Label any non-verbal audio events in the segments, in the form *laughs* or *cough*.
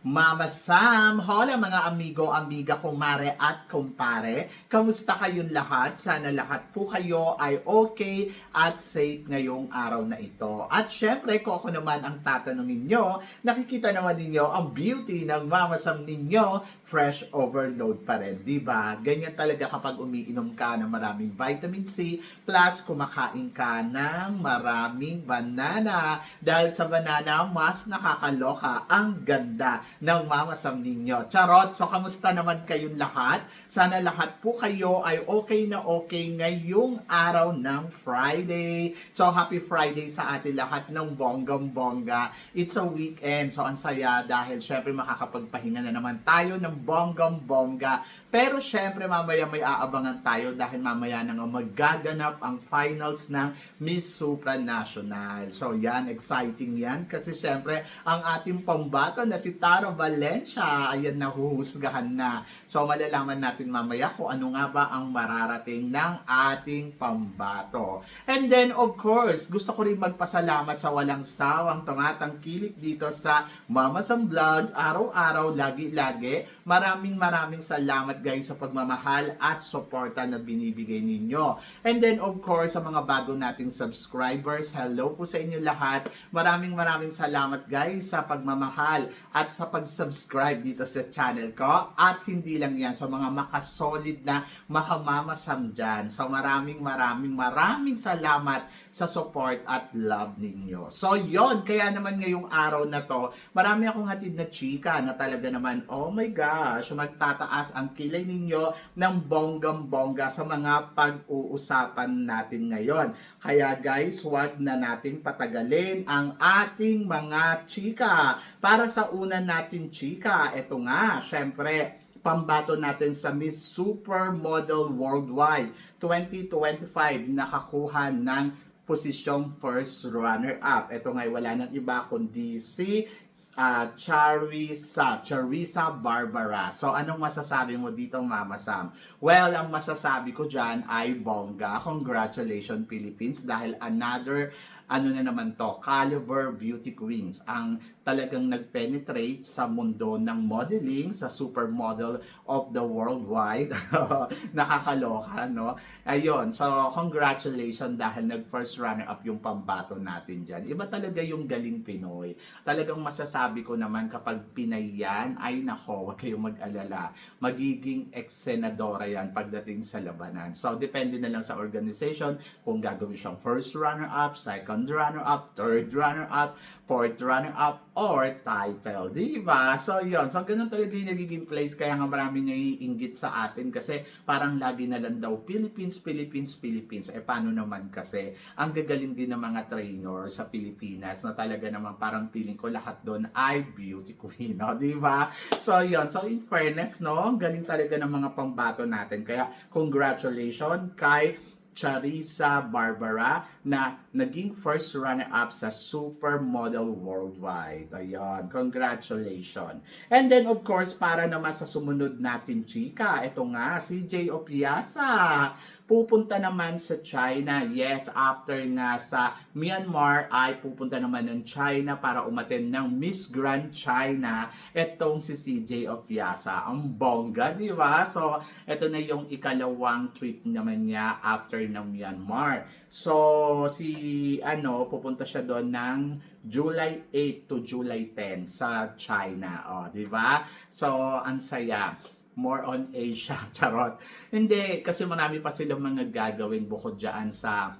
Mama Sam. Hola mga amigo, amiga, kumare at kumpare. Kamusta kayong lahat? Sana lahat po kayo ay okay at safe ngayong araw na ito. At syempre, kung ako naman ang tatanungin nyo, nakikita naman ninyo ang beauty ng Mama Sam ninyo, fresh overload pa rin, ba? Ganyan talaga kapag umiinom ka ng maraming vitamin C plus kumakain ka ng maraming banana. Dahil sa banana, mas nakakaloka ang ganda ng mamasam ninyo. Charot! So, kamusta naman kayong lahat? Sana lahat po kayo ay okay na okay ngayong araw ng Friday. So, happy Friday sa atin lahat ng bonggam-bongga. It's a weekend, so ang saya dahil syempre makakapagpahinga na naman tayo ng bonggam-bongga. Pero syempre mamaya may aabangan tayo dahil mamaya na magaganap ang finals ng Miss Supranational. So yan, exciting yan kasi syempre ang ating pambato na si Tara Valencia, ayan nahuhusgahan na. So malalaman natin mamaya kung ano nga ba ang mararating ng ating pambato. And then of course, gusto ko rin magpasalamat sa walang sawang tumatangkilik dito sa Mama Sam Vlog, araw-araw, lagi-lagi. Maraming maraming salamat guys sa pagmamahal at suporta na binibigay ninyo. And then of course, sa mga bago nating subscribers, hello po sa inyo lahat. Maraming maraming salamat guys sa pagmamahal at sa pag-subscribe dito sa channel ko. At hindi lang yan, sa mga makasolid na makamamasam dyan. So maraming maraming maraming salamat sa support at love ninyo. So yon kaya naman ngayong araw na to, marami akong hatid na chika na talaga naman, oh my gosh, magtataas ang kilay ninyo ng bonggam-bongga sa mga pag-uusapan natin ngayon. Kaya guys, huwag na nating patagalin ang ating mga chika. Para sa una natin chika, eto nga, syempre, pambato natin sa Miss Supermodel Worldwide 2025 nakakuha ng posisyong first runner-up. Ito nga wala nang iba kundi si uh, Charissa, Charissa Barbara. So, anong masasabi mo dito, Mama Sam? Well, ang masasabi ko dyan ay bongga. Congratulations, Philippines, dahil another ano na naman to, caliber beauty queens ang talagang nagpenetrate sa mundo ng modeling, sa supermodel of the worldwide. *laughs* Nakakaloka, no? Ayun, so congratulations dahil nag first runner up yung pambato natin dyan. Iba talaga yung galing Pinoy. Talagang masasabi ko naman kapag Pinay yan, ay nako, huwag kayong mag-alala. Magiging ex-senadora yan pagdating sa labanan. So, depende na lang sa organization kung gagawin siyang first runner up, second runner-up, third runner-up, fourth runner-up, or title. Di ba? So, yon So, ganun talaga yung nagiging place. Kaya nga marami naiinggit sa atin kasi parang lagi na lang daw Philippines, Philippines, Philippines. Eh, paano naman kasi? Ang gagaling din ng mga trainer sa Pilipinas na talaga naman parang feeling ko lahat doon ay beauty queen. No? Di ba? So, yon So, in fairness, no? Ang galing talaga ng mga pambato natin. Kaya, congratulations kay Charissa Barbara na naging first runner-up sa Supermodel Worldwide. Ayan, congratulations. And then of course, para naman sa sumunod natin chika, ito nga si Jay Opiasa pupunta naman sa China. Yes, after nga sa Myanmar ay pupunta naman ng China para umaten ng Miss Grand China. Itong si CJ of Yasa. Ang bongga, di ba? So, ito na yung ikalawang trip naman niya after ng Myanmar. So, si ano, pupunta siya doon ng July 8 to July 10 sa China. O, di ba? So, ang saya more on Asia, *laughs* charot. Hindi, kasi marami pa silang mga gagawin bukod dyan sa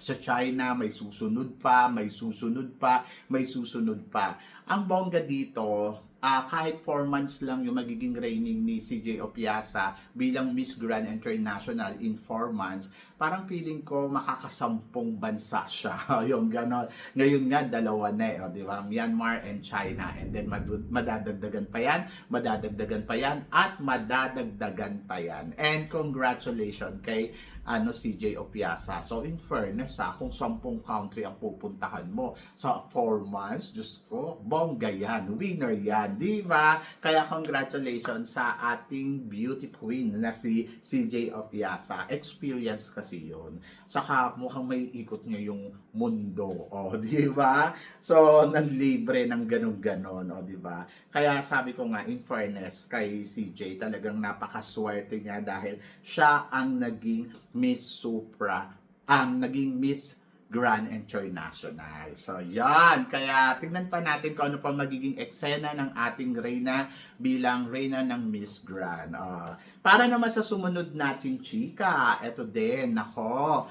sa China, may susunod pa, may susunod pa, may susunod pa. Ang bongga dito, uh, kahit 4 months lang yung magiging reigning ni CJ Opiasa bilang Miss Grand International in 4 months, parang feeling ko makakasampung bansa siya. *laughs* yung ganon. Ngayon nga, dalawa na eh, di ba? Myanmar and China. And then mad- madadagdagan pa yan, madadagdagan pa yan, at madadagdagan pa yan. And congratulations kay ano CJ Opiasa. So in fairness ha, kung sampung country ang pupuntahan mo sa 4 months, just ko, bongga yan, winner yan. Yan, di ba? Kaya congratulations sa ating beauty queen na si CJ of Yasa. Experience kasi yun. Saka mukhang may ikot niya yung mundo, *laughs* o di ba? So, nanlibre ng ganun-ganon, o di ba? Kaya sabi ko nga, in fairness kay CJ, talagang napakaswerte niya dahil siya ang naging Miss Supra, ang naging Miss Grand International. So, yan. Kaya tingnan pa natin kung ano pa magiging eksena ng ating Reyna bilang Reyna ng Miss Grand. Ah, para naman sa sumunod nating chika, eto din, nako,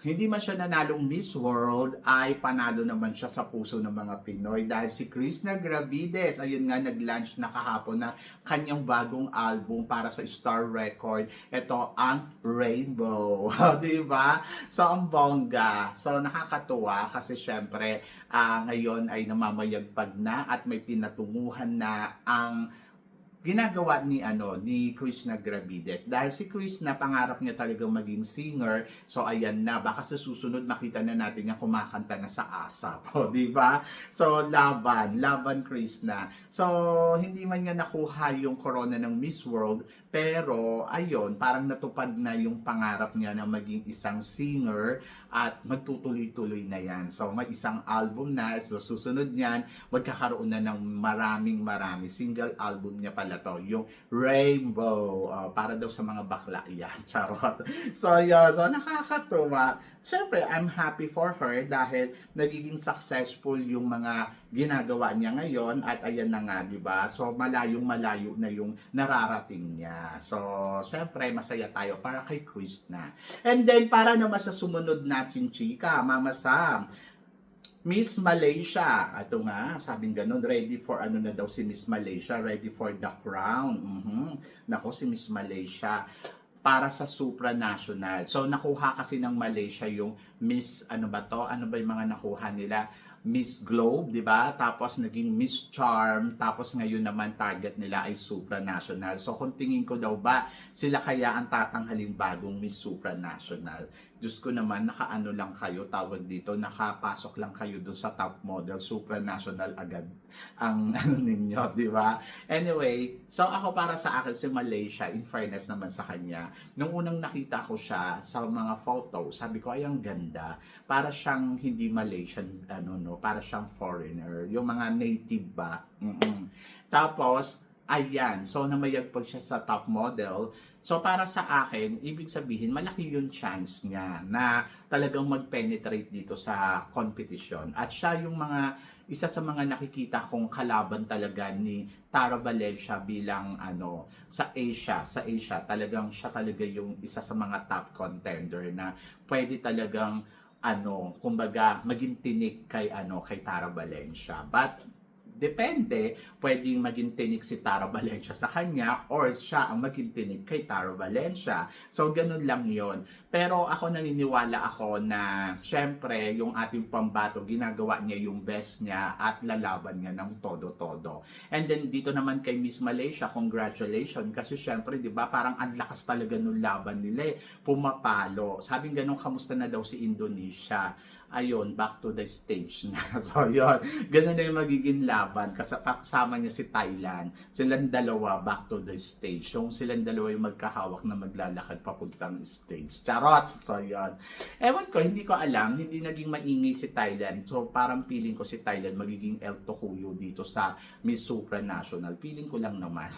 hindi man siya nanalong Miss World, ay panalo naman siya sa puso ng mga Pinoy dahil si Krishna Gravides, ayun nga, nag-launch na kahapon na kanyang bagong album para sa Star Record. Ito ang Rainbow. *laughs* Di ba? So, ang bongga. So, nakakatuwa kasi syempre, ah, ngayon ay namamayagpag na at may pinatunguhan na ang ginagawa ni ano ni Krishna Gravides. Dahil si Krishna pangarap niya talagang maging singer. So ayan na. Baka sa susunod makita na natin niya kumakanta na sa ASAP *laughs* o di ba? So laban. Laban Krishna. So hindi man niya nakuha yung corona ng Miss World pero ayun parang natupad na yung pangarap niya na maging isang singer at magtutuloy-tuloy na yan. So may isang album na so susunod niyan magkakaroon na ng maraming marami single album niya pala to yung Rainbow. Uh, para daw sa mga bakla *laughs* yan charot. So yun so nakakatuwa. Syempre I'm happy for her dahil nagiging successful yung mga ginagawa niya ngayon at ayan na nga di ba so malayong malayo na yung nararating niya so syempre masaya tayo para kay Krishna and then para naman sa sumunod natin chika Mama Sam Miss Malaysia. Ito nga, sabing ganun, ready for ano na daw si Miss Malaysia, ready for the crown. Mhm. Nako, si Miss Malaysia para sa supranational. So, nakuha kasi ng Malaysia yung Miss, ano ba to? Ano ba yung mga nakuha nila? Miss Globe, di ba? Tapos naging Miss Charm, tapos ngayon naman target nila ay supranational. So kung tingin ko daw ba, sila kaya ang tatanghalin bagong Miss Supranational. Diyos ko naman, nakaano lang kayo, tawag dito, nakapasok lang kayo dun sa top model, supranational agad ang *laughs* ano ninyo, di ba? Anyway, so ako para sa akin si Malaysia, in fairness naman sa kanya, nung unang nakita ko siya sa mga photo, sabi ko ay ang ganda, para siyang hindi Malaysian, ano no, para siyang foreigner, yung mga native ba. Mm-mm. Tapos, ayan, so namayagpag siya sa top model. So para sa akin, ibig sabihin, malaki yung chance niya na talagang mag-penetrate dito sa competition. At siya yung mga isa sa mga nakikita kong kalaban talaga ni Tara Valencia bilang ano sa Asia, sa Asia talagang siya talaga yung isa sa mga top contender na pwede talagang ano, kumbaga maging tinik kay ano kay Tara Valencia. But depende, pwedeng maging tinik si Tara Valencia sa kanya or siya ang maging tinik kay Tara Valencia. So, ganun lang yon Pero ako naniniwala ako na syempre yung ating pambato, ginagawa niya yung best niya at lalaban niya ng todo-todo. And then dito naman kay Miss Malaysia, congratulations kasi syempre 'di ba parang ang lakas talaga nung laban nila eh. Pumapalo. Sabing ganun kamusta na daw si Indonesia ayun, back to the stage na. *laughs* So, yun. Ganun na yung magiging laban. Kasama niya si Thailand. Silang dalawa back to the stage. So, silang dalawa yung magkahawak na maglalakad papuntang stage. Charot! So, yun. Ewan ko, hindi ko alam. Hindi naging maingay si Thailand. So, parang feeling ko si Thailand magiging El Tokuyo dito sa Miss Supranational. Feeling ko lang naman.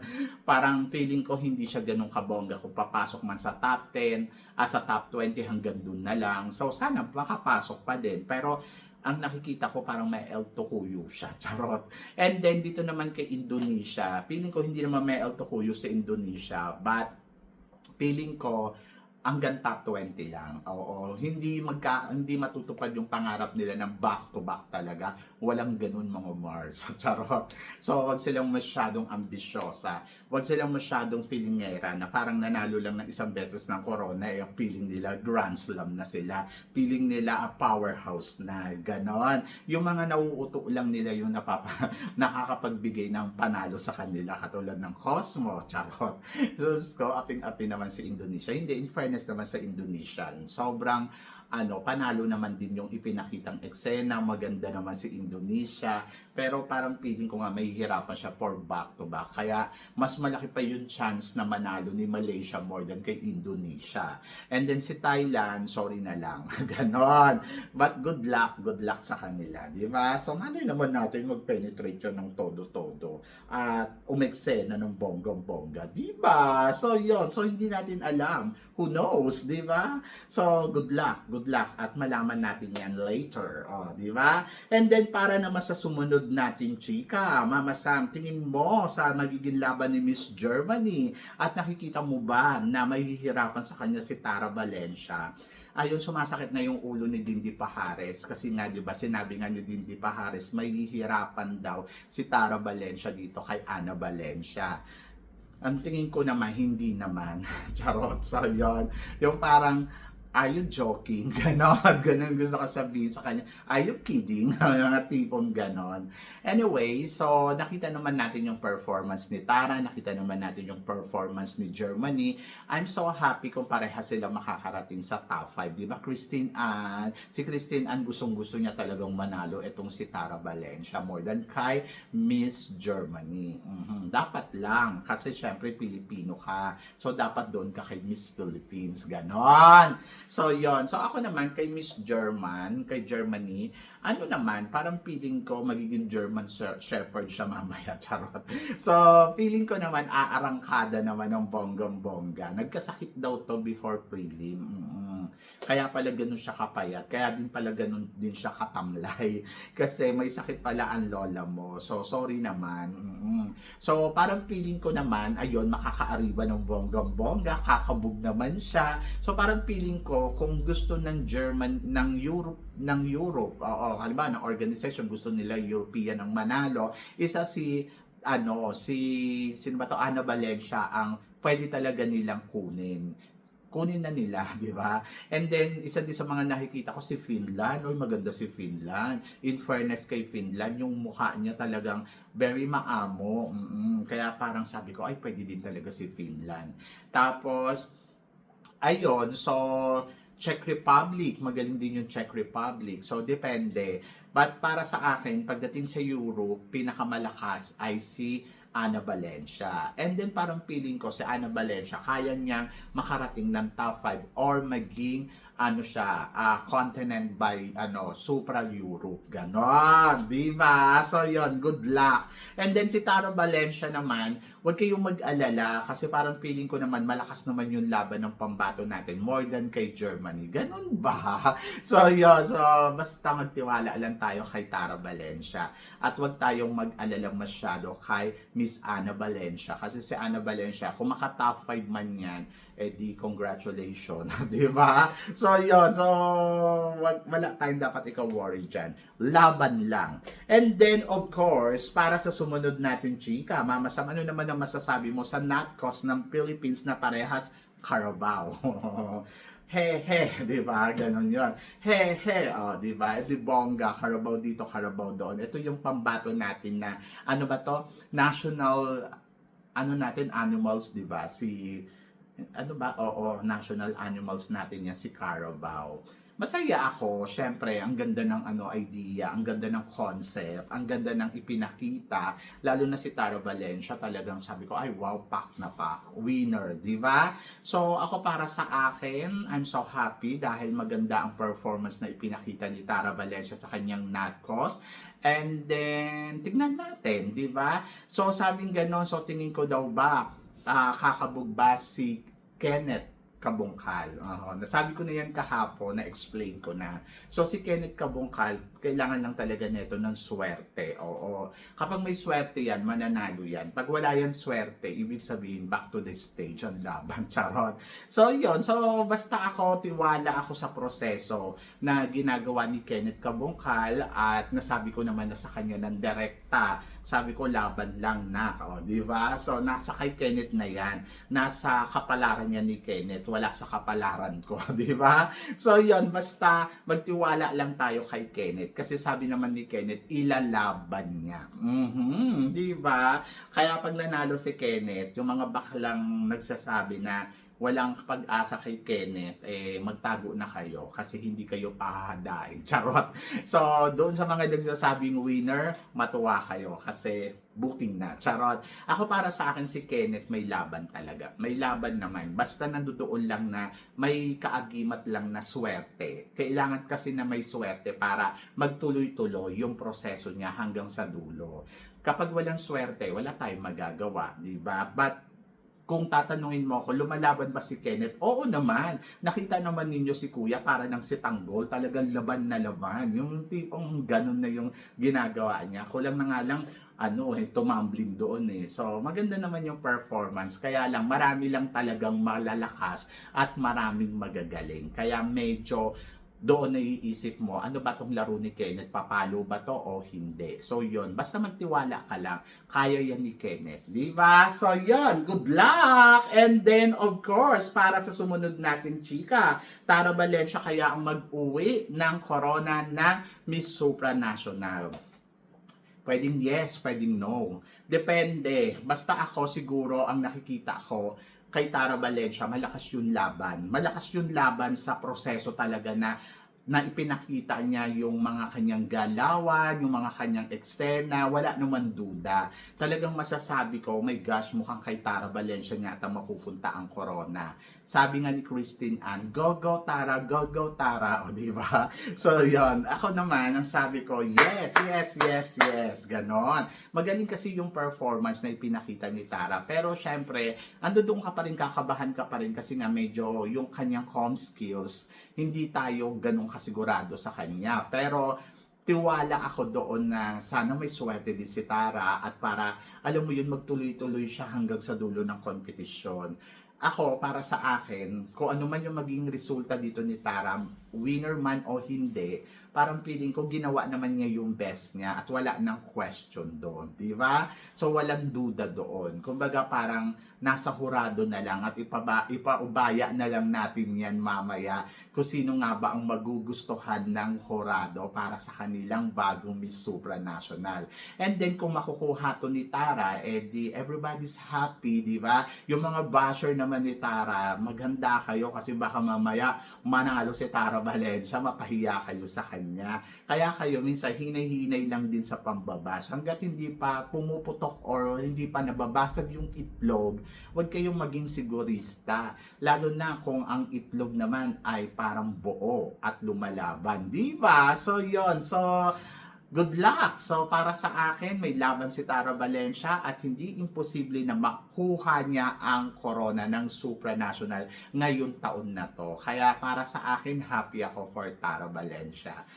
*laughs* parang feeling ko hindi siya ganun kabongga kung papasok man sa top 10, ah, sa top 20 hanggang dun na lang. So, sana makapasok pa din. Pero, ang nakikita ko parang may El Tokuyo siya. *laughs* Charot. And then, dito naman kay Indonesia, feeling ko hindi naman may El Tokuyo sa Indonesia. But, feeling ko, hanggang top 20 lang. Oo, hindi magka hindi matutupad yung pangarap nila ng back to back talaga. Walang ganun mga Mars. *laughs* Charot. So, wag silang masyadong ambisyosa. Wag silang masyadong feelingera na parang nanalo lang ng isang beses ng corona eh feeling nila grand slam na sila. Feeling nila a powerhouse na ganon. Yung mga nauuto lang nila yung napapa *laughs* nakakapagbigay ng panalo sa kanila katulad ng Cosmo. Charot. *laughs* So, ko aping-api naman si Indonesia. Hindi in fairness naman sa Indonesian, sobrang ano, panalo naman din yung ipinakitang eksena, maganda naman si Indonesia, pero parang feeling ko nga mahihirapan siya for back to back. Kaya mas malaki pa yung chance na manalo ni Malaysia more than kay Indonesia. And then si Thailand, sorry na lang. *laughs* Ganon. But good luck, good luck sa kanila, di ba? So malay naman natin mag-penetrate yun ng todo-todo. At umeksena ng bonggang-bongga, di ba? So yon so hindi natin alam. Who knows, di ba? So good luck, good luck. At malaman natin yan later, oh, di ba? And then para naman sa sumunod natin, chika, Mama Sam, tingin mo sa magiging laban ni Miss Germany at nakikita mo ba na mahihirapan sa kanya si Tara Valencia? ayun sumasakit na yung ulo ni Dindi Pahares kasi nga 'di ba sinabi nga ni Dindi Pahares mahihirapan daw si Tara Valencia dito kay Ana Valencia. Ang tingin ko naman hindi naman. *laughs* Charot. So yun. Yung parang Are you joking? *laughs* Ganon. Ganon gusto ko sabihin sa kanya. Are you kidding? *laughs* Mga tipong ganon. Anyway, so nakita naman natin yung performance ni Tara. Nakita naman natin yung performance ni Germany. I'm so happy kung pareha sila makakarating sa top 5. Di ba, Christine Ann? Si Christine Ann gustong-gusto niya talagang manalo itong si Tara Valencia more than kay Miss Germany. Mhm. Dapat lang. Kasi syempre, Pilipino ka. So, dapat doon ka kay Miss Philippines. Ganon. So, yon So, ako naman kay Miss German, kay Germany, ano naman, parang feeling ko magiging German Shepherd siya mamaya, *laughs* charot. So, feeling ko naman aarangkada naman ng bonggang-bongga. Nagkasakit daw to before prelim. Mm-mm. Kaya pala ganun siya kapayat. Kaya din pala ganun din siya katamlay. *laughs* Kasi may sakit pala ang lola mo. So, sorry naman. Mm-mm. So, parang feeling ko naman, ayun, makakaariba ng bonggang-bongga. Kakabog naman siya. So, parang feeling ko, kung gusto ng German, ng Europe, ng Europe, oo, halimbawa, ng organization, gusto nila European ang manalo, isa si, ano, si, sino ba to, Ana Valencia, ang pwede talaga nilang kunin kunin na nila, *laughs* di ba? And then, isa din sa mga nakikita ko si Finland. Oy, maganda si Finland. In fairness kay Finland, yung mukha niya talagang very maamo. Mm-mm. Kaya parang sabi ko, ay, pwede din talaga si Finland. Tapos, ayun, so, Czech Republic, magaling din yung Czech Republic. So, depende. But para sa akin, pagdating sa Europe, pinakamalakas ay si Ana Valencia. And then parang feeling ko si Ana Valencia, kaya niyang makarating ng top 5 or maging ano siya, ah, continent by ano, Supra Europe. Ganon, di ba? So yon good luck. And then si Taro Valencia naman, huwag kayong mag-alala kasi parang feeling ko naman malakas naman yung laban ng pambato natin more than kay Germany. Ganon ba? *laughs* So yun, so basta magtiwala lang tayo kay Tara Valencia at huwag tayong mag-alala masyado kay Miss Ana Valencia kasi si Ana Valencia, kung maka-top 5 man yan, eh di congratulations, *laughs* di ba? So yun, so wala tayong dapat ikaw worry dyan. Laban lang. And then, of course, para sa sumunod natin, chika, Mama Sam, ano naman ang masasabi mo sa not cost ng Philippines na parehas Carabao? *laughs* he he, *laughs* di ba? Ganon yun. He he, oh, di ba? Di bongga, Carabao dito, Carabao doon. Ito yung pambato natin na, ano ba to? National, ano natin, animals, di ba? Si, ano ba? Oo, national animals natin yan, si Carabao. Masaya ako, syempre, ang ganda ng ano idea, ang ganda ng concept, ang ganda ng ipinakita, lalo na si Tara Valencia, talagang sabi ko, ay wow, pack na pack, winner, di ba? So, ako para sa akin, I'm so happy dahil maganda ang performance na ipinakita ni Tara Valencia sa kanyang Natcos. And then, tignan natin, di ba? So, sabing ganon, so tingin ko daw ba, ah, kakabog ba si Kenneth Kabungkal. Oo, nasabi ko na yan kahapon, na-explain ko na. So si Kenneth Kabungkal, kailangan lang talaga nito ng swerte. Oo. Kapag may swerte yan, mananalo yan. Pag wala yan swerte, ibig sabihin back to the stage ang laban. *laughs* Charot. So yon So basta ako, tiwala ako sa proseso na ginagawa ni Kenneth Kabungkal at nasabi ko naman na sa kanya ng direkta. Sabi ko, laban lang na. O, di ba? So nasa kay Kenneth na yan. Nasa kapalaran niya ni Kenneth wala sa kapalaran ko, *laughs* di ba? So yon basta magtiwala lang tayo kay Kenneth kasi sabi naman ni Kenneth ilalaban niya. Mhm, di ba? Kaya pag nanalo si Kenneth, yung mga baklang nagsasabi na walang pag-asa kay Kenneth, eh, magtago na kayo kasi hindi kayo pahahadain. *laughs* Charot. So, doon sa mga nagsasabing winner, matuwa kayo kasi booking na. Charot. Ako para sa akin si Kenneth may laban talaga. May laban naman. Basta nandoon lang na may kaagimat lang na swerte. Kailangan kasi na may swerte para magtuloy-tuloy yung proseso niya hanggang sa dulo. Kapag walang swerte, wala tayong magagawa, di ba? But kung tatanungin mo ako, lumalaban ba si Kenneth? Oo naman. Nakita naman ninyo si Kuya para ng si Tanggol. Talagang laban na laban. Yung tipong ganun na yung ginagawa niya. Kulang na nga lang, ano eh, tumambling doon eh. So, maganda naman yung performance. Kaya lang, marami lang talagang malalakas at maraming magagaling. Kaya medyo doon naiisip mo, ano ba tong laro ni Kenneth? Papalo ba to o hindi? So, yun. Basta magtiwala ka lang. Kaya yan ni Kenneth. Di ba? So, yun. Good luck! And then, of course, para sa sumunod natin, chika, Tara Valencia kaya ang mag-uwi ng corona ng Miss Supranational. Pwedeng yes, pwedeng no. Depende. Basta ako siguro ang nakikita ko kay Tara Valencia, malakas yung laban. Malakas yung laban sa proseso talaga na na ipinakita niya yung mga kanyang galawan, yung mga kanyang eksena, wala naman duda. Talagang masasabi ko, oh my gosh, mukhang kay Tara Valencia niya at mapupunta ang corona. Sabi nga ni Christine Ann, go go Tara, go go Tara, *laughs* o di ba? So yon ako naman, ang sabi ko, yes, yes, yes, yes, ganon. Magaling kasi yung performance na ipinakita ni Tara. Pero syempre, ando doon ka pa rin, kakabahan ka pa rin kasi nga medyo yung kanyang com skills, hindi tayo ganun kasigurado sa kanya. Pero tiwala ako doon na sana may swerte din si Tara at para, alam mo yun, magtuloy-tuloy siya hanggang sa dulo ng kompetisyon. Ako, para sa akin, kung ano man yung maging resulta dito ni Tara, winner man o hindi, parang feeling ko ginawa naman niya yung best niya at wala nang question doon, di ba? So walang duda doon. Kumbaga parang nasa hurado na lang at ipaba, ipaubaya na lang natin yan mamaya kung sino nga ba ang magugustuhan ng hurado para sa kanilang bagong Miss Supranational. And then kung makukuha to ni Tara, eh everybody's happy, di ba? Yung mga basher naman ni Tara, maghanda kayo kasi baka mamaya manalo si Tara Valencia, mapahiya kayo sa kanya. Kaya kayo minsan hinay-hinay lang din sa pambabas. Hanggat hindi pa pumuputok or hindi pa nababasag yung itlog, huwag kayong maging sigurista. Lalo na kung ang itlog naman ay parang buo at lumalaban. Di ba? So, yon So, good luck! So, para sa akin, may laban si Tara Valencia at hindi imposible na makuha niya ang corona ng supranational ngayong taon na to. Kaya para sa akin, happy ako for Tara Valencia.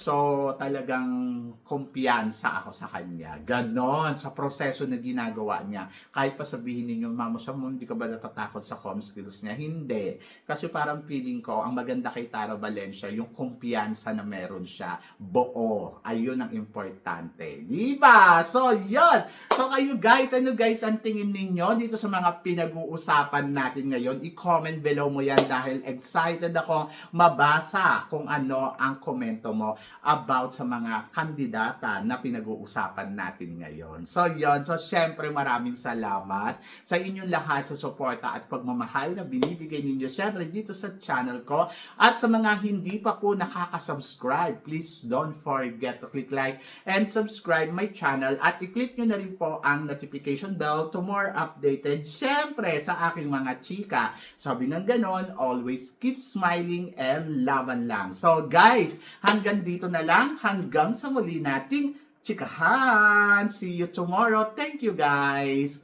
So, talagang kumpiyansa ako sa kanya. Ganon, sa proseso na ginagawa niya. Kahit pa sabihin ninyo, Mama Sam, hindi ka ba natatakot sa com skills niya? Hindi. Kasi parang feeling ko, ang maganda kay Tara Valencia, yung kumpiyansa na meron siya. Buo. Ayun ang importante. Di ba? So, yun. So, kayo guys, ano guys ang tingin ninyo dito sa mga pinag-uusapan natin ngayon? I-comment below mo yan dahil excited ako mabasa kung ano ang komento mo about sa mga kandidata na pinag-uusapan natin ngayon. So, yon So, syempre, maraming salamat sa inyong lahat sa suporta at pagmamahal na binibigay ninyo syempre dito sa channel ko. At sa mga hindi pa po nakaka-subscribe, please don't forget to click like and subscribe my channel at i-click nyo na rin po ang notification bell to more updated syempre sa aking mga chika. Sabi ng ganon, always keep smiling and laban lang. So guys, hanggang dito na lang hanggang sa muli nating chikahan. See you tomorrow. Thank you guys.